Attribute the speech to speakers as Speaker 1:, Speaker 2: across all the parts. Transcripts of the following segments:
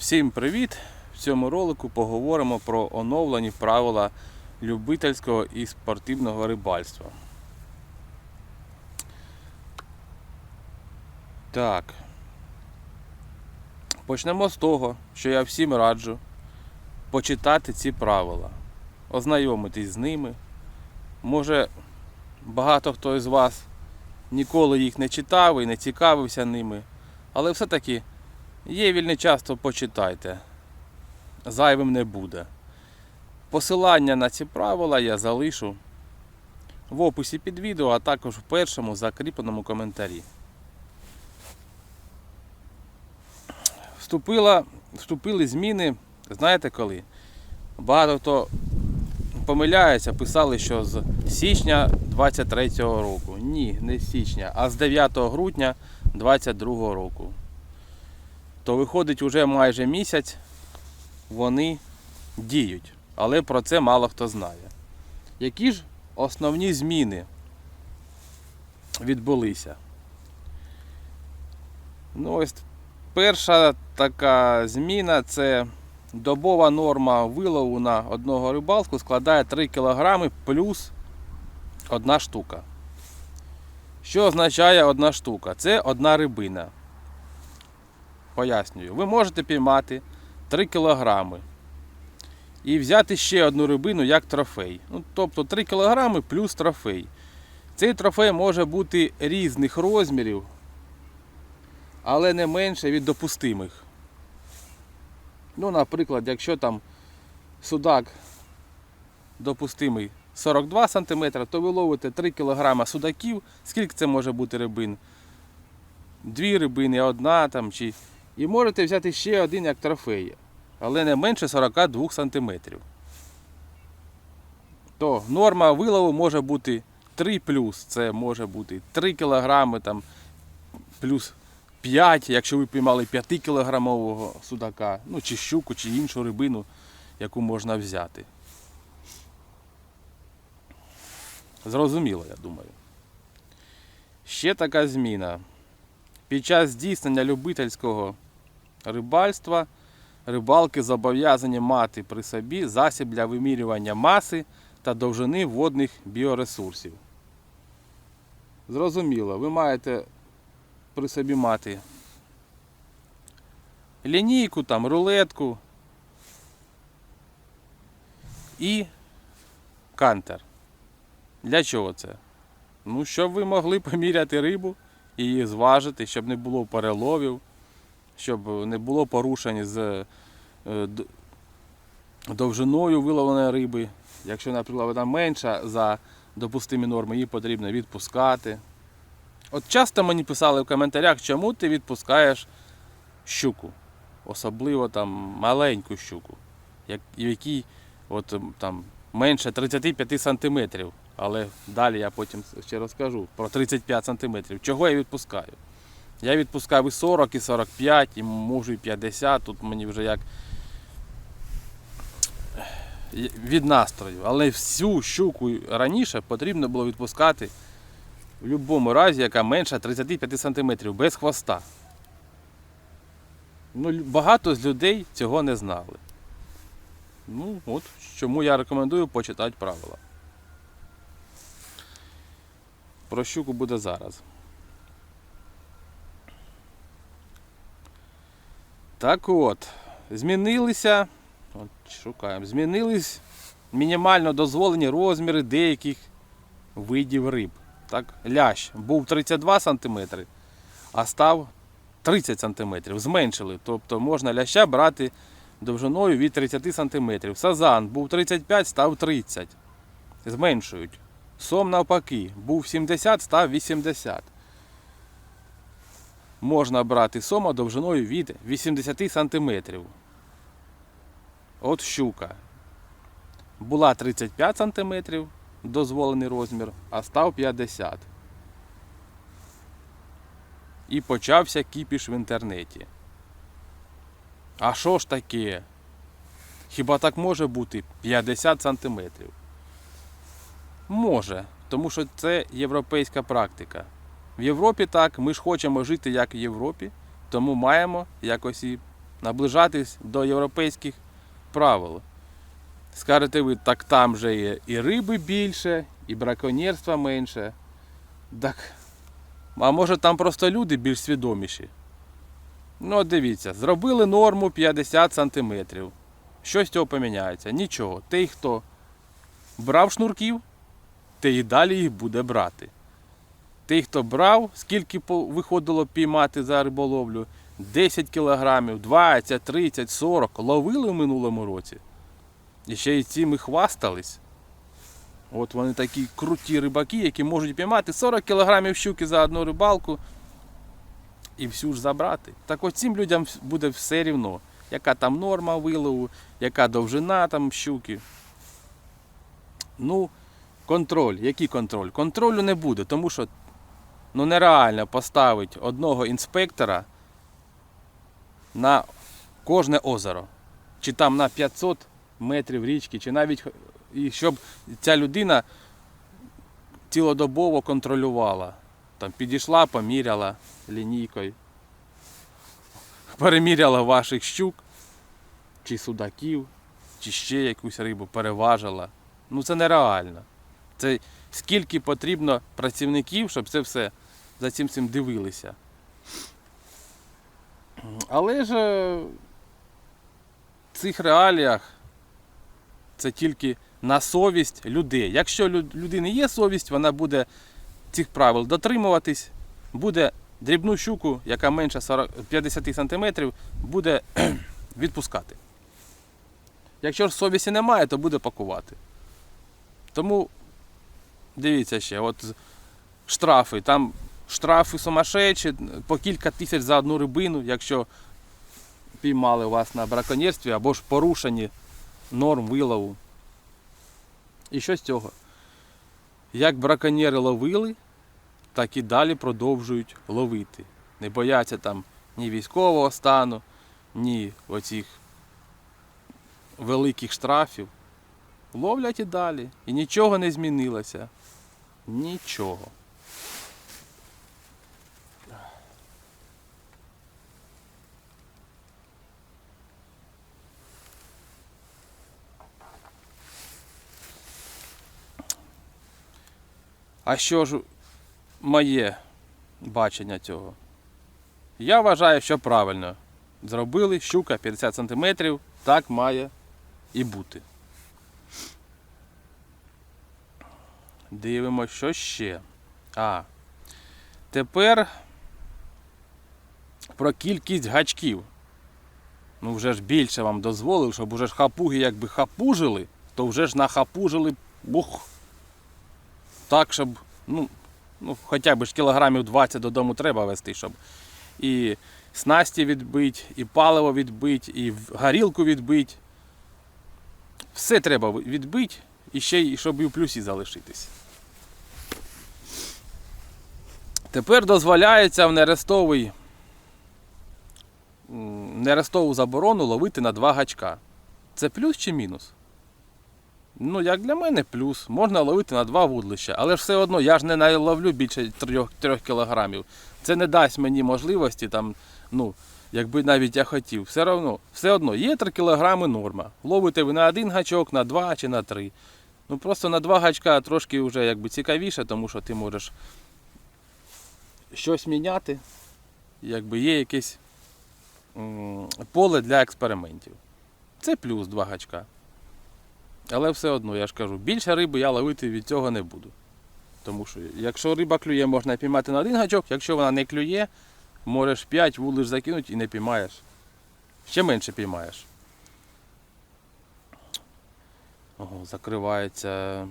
Speaker 1: Всім привіт! В цьому ролику поговоримо про оновлені правила любительського і спортивного рибальства. Так. Почнемо з того, що я всім раджу почитати ці правила, ознайомитись з ними. Може, багато хто із вас ніколи їх не читав і не цікавився ними, але все-таки Є вільний час, то почитайте. Зайвим не буде. Посилання на ці правила я залишу в описі під відео, а також в першому закріпленому коментарі. Вступила, вступили зміни, знаєте коли? Багато хто помиляється, писали, що з січня 23-го року. Ні, не з січня, а з 9 грудня 22 року то виходить уже майже місяць вони діють. Але про це мало хто знає. Які ж основні зміни відбулися? Ну, ось перша така зміна це добова норма вилову на одного рибалку складає 3 кг плюс одна штука. Що означає одна штука? Це одна рибина. Пояснюю, ви можете піймати 3 кілограми і взяти ще одну рибину як трофей. Ну, тобто 3 кілограми плюс трофей. Цей трофей може бути різних розмірів, але не менше від допустимих. Ну, наприклад, якщо там судак допустимий 42 см, то ви ловите 3 кг судаків. Скільки це може бути рибин? Дві рибини, одна там чи і можете взяти ще один як трофей, але не менше 42 см. То норма вилову може бути 3 плюс, це може бути 3 кг плюс 5, якщо ви піймали 5 кілограмового судака, ну чи щуку, чи іншу рибину, яку можна взяти. Зрозуміло, я думаю. Ще така зміна. Під час здійснення любительського рибальства рибалки зобов'язані мати при собі засіб для вимірювання маси та довжини водних біоресурсів. Зрозуміло, ви маєте при собі мати лінійку, там, рулетку і кантер. Для чого це? Ну, щоб ви могли поміряти рибу і її зважити, щоб не було переловів, щоб не було порушень з е, довжиною виловленої риби. Якщо, наприклад, вона менша за допустимі норми, її потрібно відпускати. От часто мені писали в коментарях, чому ти відпускаєш щуку, особливо там маленьку щуку, як- в якій от, там, менше 35 сантиметрів. Але далі я потім ще розкажу про 35 сантиметрів. Чого я відпускаю? Я відпускаю і 40, і 45, і можу і 50. Тут мені вже як від настрою. Але всю щуку раніше потрібно було відпускати в будь-якому разі, яка менша 35 сантиметрів, без хвоста. Ну, багато з людей цього не знали. Ну, от чому я рекомендую почитати правила. Про щуку буде зараз. Так от, змінилися. От, шукаємо. Змінились мінімально дозволені розміри деяких видів риб. Так, лящ був 32 см, а став 30 см. Зменшили. Тобто можна ляща брати довжиною від 30 см. Сазан був 35, став 30. Зменшують. Сом навпаки, був 70, став 80. Можна брати сома довжиною від 80 см. От щука. Була 35 см дозволений розмір, а став 50. І почався кіпіш в інтернеті. А що ж таке? Хіба так може бути 50 сантиметрів? Може, тому що це європейська практика. В Європі так, ми ж хочемо жити як в Європі, тому маємо якось і наближатись до європейських правил. Скажете ви, так там же є і риби більше, і браконьєрства менше. Так, а може там просто люди більш свідоміші? Ну, дивіться, зробили норму 50 см. Що з цього поміняється? Нічого. Той, хто брав шнурків, той і далі їх буде брати. Той, хто брав, скільки виходило піймати за риболовлю, 10 кілограмів, 20, 30, 40 ловили в минулому році. І ще й цим і хвастались. От вони такі круті рибаки, які можуть піймати 40 кілограмів щуки за одну рибалку і всю ж забрати. Так от цим людям буде все рівно. Яка там норма вилову, яка довжина там щуки. Ну, контроль. Який контроль? Контролю не буде, тому що ну, нереально поставити одного інспектора на кожне озеро. Чи там на 500 метрів річки, чи навіть і щоб ця людина цілодобово контролювала. Там підійшла, поміряла лінійкою, переміряла ваших щук, чи судаків, чи ще якусь рибу переважила. Ну це нереально. Це скільки потрібно працівників, щоб це все за цим цим дивилися. Але ж е, в цих реаліях це тільки на совість людей. Якщо людини є совість, вона буде цих правил дотримуватись, буде дрібну щуку, яка менше 40, 50 см, буде відпускати. Якщо ж совісті немає, то буде пакувати. Тому дивіться ще, от штрафи, там штрафи сумасшедші, по кілька тисяч за одну рибину, якщо піймали вас на браконьєрстві або ж порушені норм вилову. І що з цього? Як браконьєри ловили, так і далі продовжують ловити. Не бояться там ні військового стану, ні оцих великих штрафів. Ловлять і далі. І нічого не змінилося. Нічого. А що ж моє бачення цього? Я вважаю, що правильно. Зробили щука 50 см, так має і бути. Дивимося, що ще. А. Тепер про кількість гачків. Ну вже ж більше вам дозволив, щоб уже ж хапуги якби хапужили, то вже ж нахапужили бух. Так, щоб, ну, ну хоча б ж кілограмів 20 додому треба вести, щоб і снасті відбити, і паливо відбити, і горілку відбити. Все треба відбити, і ще й щоб і в плюсі залишитись. Тепер дозволяється в нерестовий нерестову заборону ловити на два гачка. Це плюс чи мінус? Ну, як для мене, плюс. Можна ловити на два вудлища, але ж все одно я ж не наловлю більше 3, 3 кілограмів. Це не дасть мені можливості, там, ну, якби навіть я хотів. Все одно, все одно є 3 кілограми норма. Ловите ви на один гачок, на два чи на три. Ну просто на два гачка трошки вже якби цікавіше, тому що ти можеш щось міняти, якби є якесь поле для експериментів. Це плюс два гачка. Але все одно, я ж кажу, більше риби я ловити від цього не буду. Тому що якщо риба клює, можна піймати на один гачок, якщо вона не клює, можеш 5 вулиш закинути і не піймаєш. Ще менше піймаєш. Ого, закривається.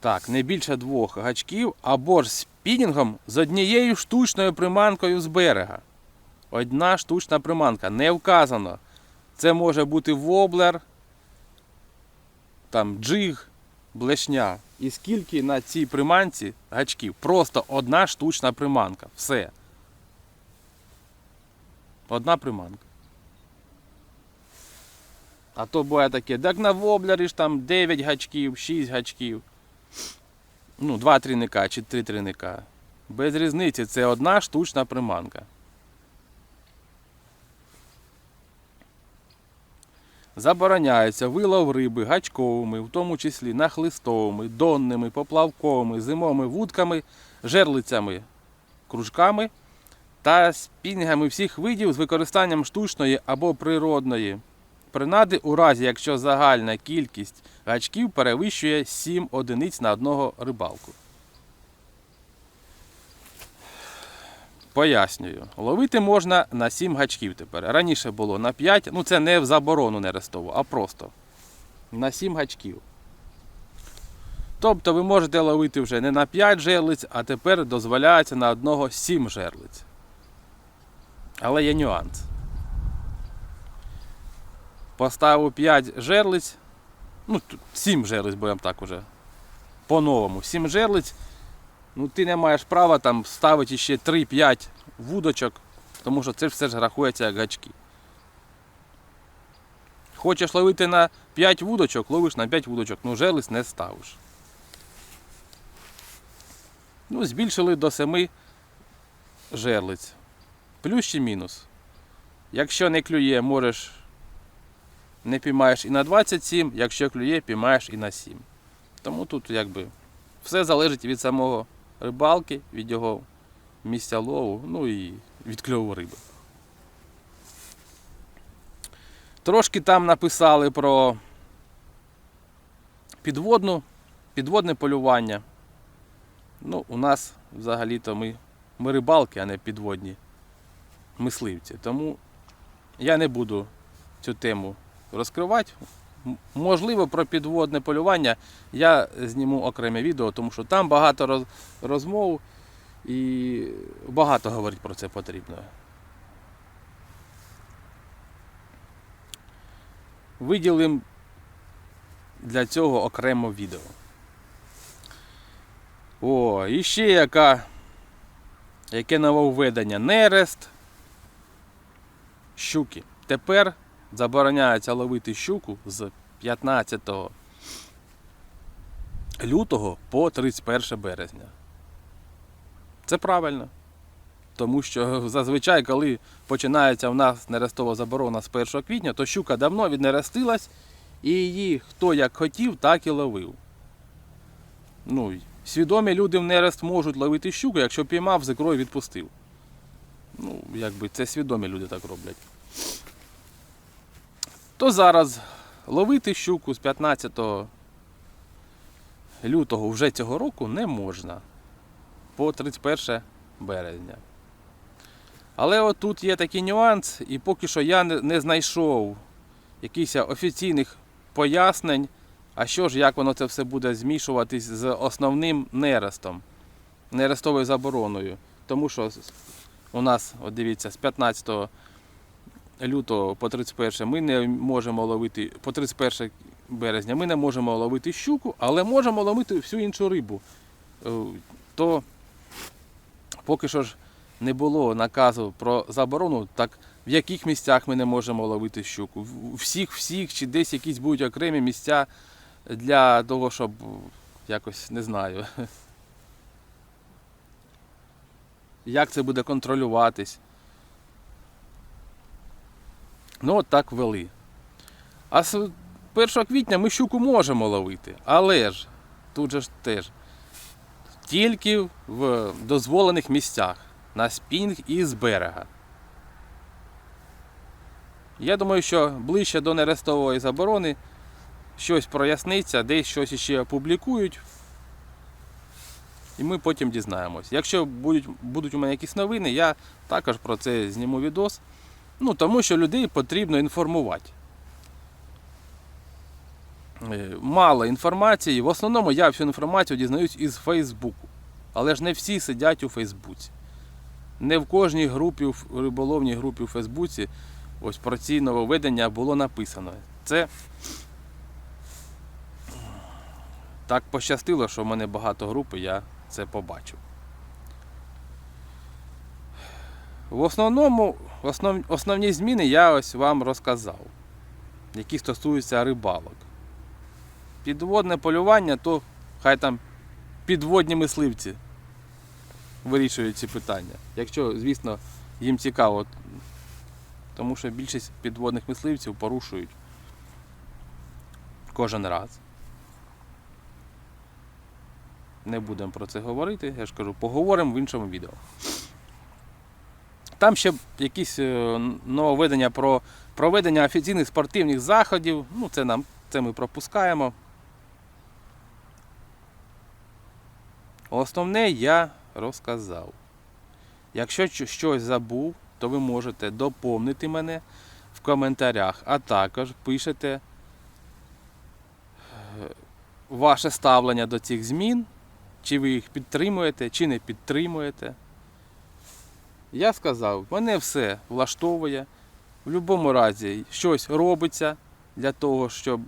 Speaker 1: Так, не більше двох гачків або ж з пінінгом з однією штучною приманкою з берега. Одна штучна приманка. Не вказано. Це може бути воблер, там джиг, блешня. І скільки на цій приманці гачків? Просто одна штучна приманка. Все. Одна приманка. А то буває таке, так на воблері ж там 9 гачків, 6 гачків. Ну, 2 тріника чи 3 тріника. Без різниці, це одна штучна приманка. Забороняється вилов риби гачковими, в тому числі нахлистовими, донними, поплавковими, зимовими вудками, жерлицями, кружками та спінгами всіх видів з використанням штучної або природної принади у разі, якщо загальна кількість гачків перевищує 7 одиниць на одного рибалку. Пояснюю. Ловити можна на 7 гачків тепер. Раніше було на 5, ну це не в заборону нерестову, а просто на 7 гачків. Тобто ви можете ловити вже не на 5 жерлиць, а тепер дозволяється на одного 7 жерлиць. Але є нюанс. Поставив 5 жерлиць, ну тут 7 жерлиць, будемо так уже. По-новому. 7 жерлиць ну ти не маєш права там ставити ще 3-5 вудочок, тому що це все ж рахується як гачки. Хочеш ловити на 5 вудочок, ловиш на 5 вудочок, ну жерлиць не ставиш. Ну, збільшили до 7 жерлиць. Плюс чи мінус. Якщо не клює, можеш не піймаєш і на 27, якщо клює, піймаєш і на 7. Тому тут якби все залежить від самого рибалки, від його місця лову, ну і від кльову риби. Трошки там написали про підводну, підводне полювання. Ну, у нас взагалі-то ми, ми рибалки, а не підводні мисливці. Тому я не буду цю тему розкривати. Можливо, про підводне полювання я зніму окреме відео, тому що там багато роз- розмов і багато говорити про це потрібно. Виділимо для цього окремо відео. О, і ще яка, яке нововведення. Нерест щуки. Тепер забороняється ловити щуку з 15 лютого по 31 березня. Це правильно. Тому що зазвичай, коли починається в нас нерестова заборона з 1 квітня, то щука давно віднерестилась і її хто як хотів, так і ловив. Ну, свідомі люди в нерест можуть ловити щуку, якщо піймав, з ікрою відпустив. Ну, якби це свідомі люди так роблять. То зараз ловити щуку з 15 лютого вже цього року не можна по 31 березня. Але отут є такий нюанс, і поки що я не, знайшов якихось офіційних пояснень, а що ж, як воно це все буде змішуватись з основним нерестом, нерестовою забороною. Тому що у нас, от дивіться, з 15 лютого по 31 ми не можемо ловити, по 31 березня ми не можемо ловити щуку, але можемо ловити всю іншу рибу. Е, То поки що ж не було наказу про заборону, так в яких місцях ми не можемо ловити щуку? У всіх, всіх, чи десь якісь будуть окремі місця для того, щоб якось не знаю. Як це буде контролюватись? Ну, от так ввели. А з 1 квітня ми щуку можемо ловити, але ж тут же ж теж тільки в дозволених місцях на спінг і з берега. Я думаю, що ближче до нерестової заборони щось проясниться, десь щось ще опублікують. І ми потім дізнаємось. Якщо будуть, будуть у мене якісь новини, я також про це зніму відос. Ну, тому що людей потрібно інформувати. Е, Мало інформації. В основному я всю інформацію дізнаюсь із Фейсбуку. Але ж не всі сидять у Фейсбуці. Не в кожній групі, в риболовній групі у Фейсбуці ось про ці нововведення було написано. Це так пощастило, що в мене багато груп, я це побачив. В основному, основ, основні зміни я ось вам розказав, які стосуються рибалок. Підводне полювання, то хай там підводні мисливці вирішують ці питання. Якщо, звісно, їм цікаво, тому що більшість підводних мисливців порушують кожен раз. Не будемо про це говорити, я ж кажу, поговоримо в іншому відео. Там ще якісь е, нововведення про проведення офіційних спортивних заходів. Ну, це нам це ми пропускаємо. Основне я розказав. Якщо щось забув, то ви можете доповнити мене в коментарях, а також пишете е, ваше ставлення до цих змін, чи ви їх підтримуєте, чи не підтримуєте. Я сказав, мене все влаштовує. В будь-якому разі щось робиться для того, щоб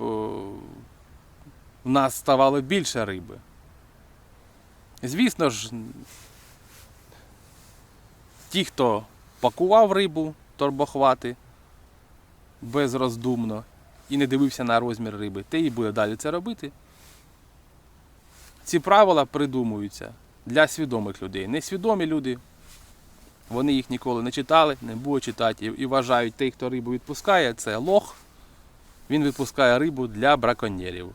Speaker 1: в нас ставало більше риби. Звісно ж, ті, хто пакував рибу, торбохвати безроздумно і не дивився на розмір риби, те і буде далі це робити. Ці правила придумуються для свідомих людей. Несвідомі люди, вони їх ніколи не читали, не будуть читати і, вважають, той, хто рибу відпускає, це лох. Він відпускає рибу для браконьєрів.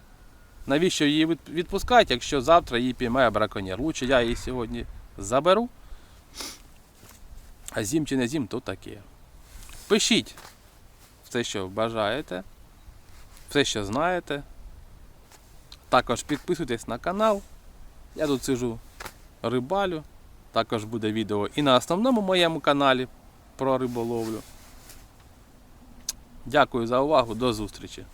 Speaker 1: Навіщо її відпускати, якщо завтра її піймає браконьєр? Лучше я її сьогодні заберу. А зім чи не зім, то таке. Пишіть все, що бажаєте, все, що знаєте. Також підписуйтесь на канал. Я тут сижу рибалю. Також буде відео і на основному моєму каналі про риболовлю. Дякую за увагу, до зустрічі!